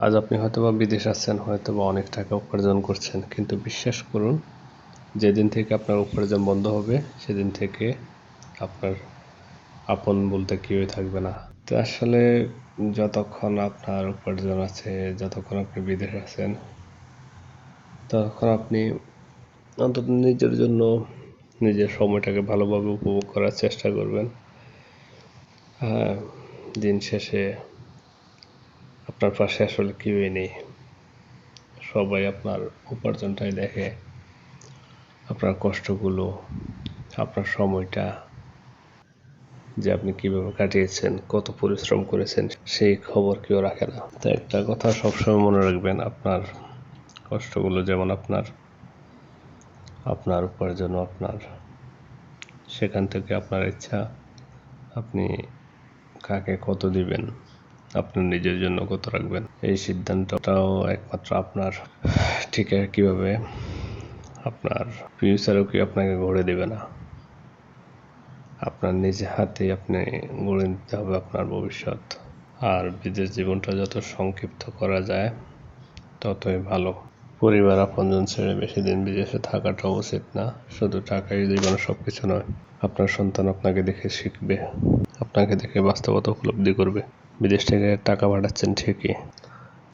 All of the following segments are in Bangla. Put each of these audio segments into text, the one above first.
আজ আপনি হয়তোবা বিদেশ আছেন, হয়তোবা অনেক টাকা উপার্জন করছেন, কিন্তু বিশ্বাস করুন, যেদিন থেকে আপনার উপার্জন বন্ধ হবে, সেদিন থেকে আপনার আপন বলতে কেউই থাকবে না। তো আসলে যতক্ষণ আপনার উপার্জন আছে, যতক্ষণ আপনি বিদেশে আছেন, ততক্ষণ আপনি অন্তত নিজের জন্য নিজের সময়টাকে ভালোভাবে উপভোগ করার চেষ্টা করবেন। হ্যাঁ দিন শেষে আপনার পাশে আসলে কেউই নেই। সবাই আপনার উপার্জনটাই দেখে। আপনার কষ্টগুলো, আপনার সময়টা যে আপনি কীভাবে কাটিয়েছেন, কত পরিশ্রম করেছেন, সেই খবর কেউ রাখে না। তো একটা কথা সবসময় মনে রাখবেন, আপনার কষ্টগুলো যেমন আপনার আপনার উপার্জনও আপনার। সেখান থেকে আপনার ইচ্ছা আপনি কাকে কত দিবেন? আপনার নিজের জন্য কত রাখবেন। এই সিদ্ধান্তটাও একমাত্র আপনার। ঠিক কীভাবে? আপনার ফিউচারও কি আপনাকে গড়ে দেবে না? আপনার নিজে হাতে আপনি গড়ে নিতে হবে আপনার ভবিষ্যৎ। আর বিদেশ জীবনটা যত সংক্ষিপ্ত করা যায়, ততই ভালো। পরিবার আপনজন ছেড়ে বেশি দিন বিদেশে থাকাটা উচিত না। শুধু টাকাই জীবনে সব কিছু নয়, আপনার সন্তান আপনাকে দেখে শিখবে। আপনাকে দেখে বাস্তবতা উপলব্ধি করবে। বিদেশ থেকে টাকা পাঠাচ্ছেন ঠিকই।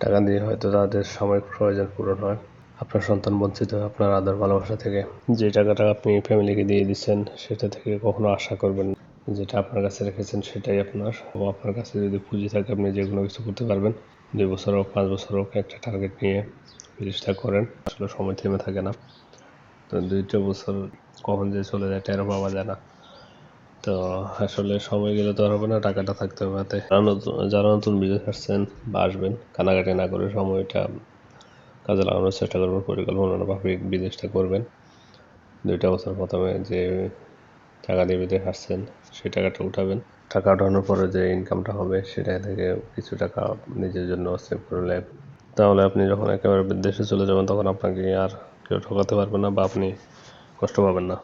টাকা দিয়ে হয়তো তাদের সাময়িক প্রয়োজন পূরণ হয়। আপনার সন্তান বঞ্চিত হয় আপনার আদর ভালোবাসা থেকে। যে টাকাটা আপনি ফ্যামিলিকে দিয়ে দিচ্ছেন, সেটা থেকে কখনো আশা করবেন যেটা আপনার কাছে রেখেছেন, সেটাই আপনার। ও আপনার কাছে যদি পুঁজি থাকে, আপনি যে কোনো কিছু করতে পারবেন। দুই বছর হোক, পাঁচ বছর হোক, একটা টার্গেট নিয়ে জিনিসটা করেন। আসলে সময় থেমে থাকে না। তো দুইটা বছর কখন যে চলে যায় টেরও পাওয়া যায় না। তো আসলে সময় গেলে তো আর হবে না, টাকাটা থাকতে হবে হাতে। যারা নতুন বিদেশ আসছেন বা আসবেন কানাকাটি না করে সময়টা কাজে লাগানোর চেষ্টা করবেন পরিকল্পনাভাবে বিদেশটা করবেন। দুইটা বছর প্রথমে যে টাকা দিয়ে বিদেশ আসছেন, সেই টাকাটা উঠাবেন। টাকা উঠানোর পরে যে ইনকামটা হবে, সেটা থেকে কিছু টাকা নিজের জন্য সেভ করলে তাহলে আপনি যখন একেবারে দেশে চলে যাবেন, তখন আপনাকে আর কেউ ঠকাতে পারবে না বা আপনি কষ্ট পাবেন না।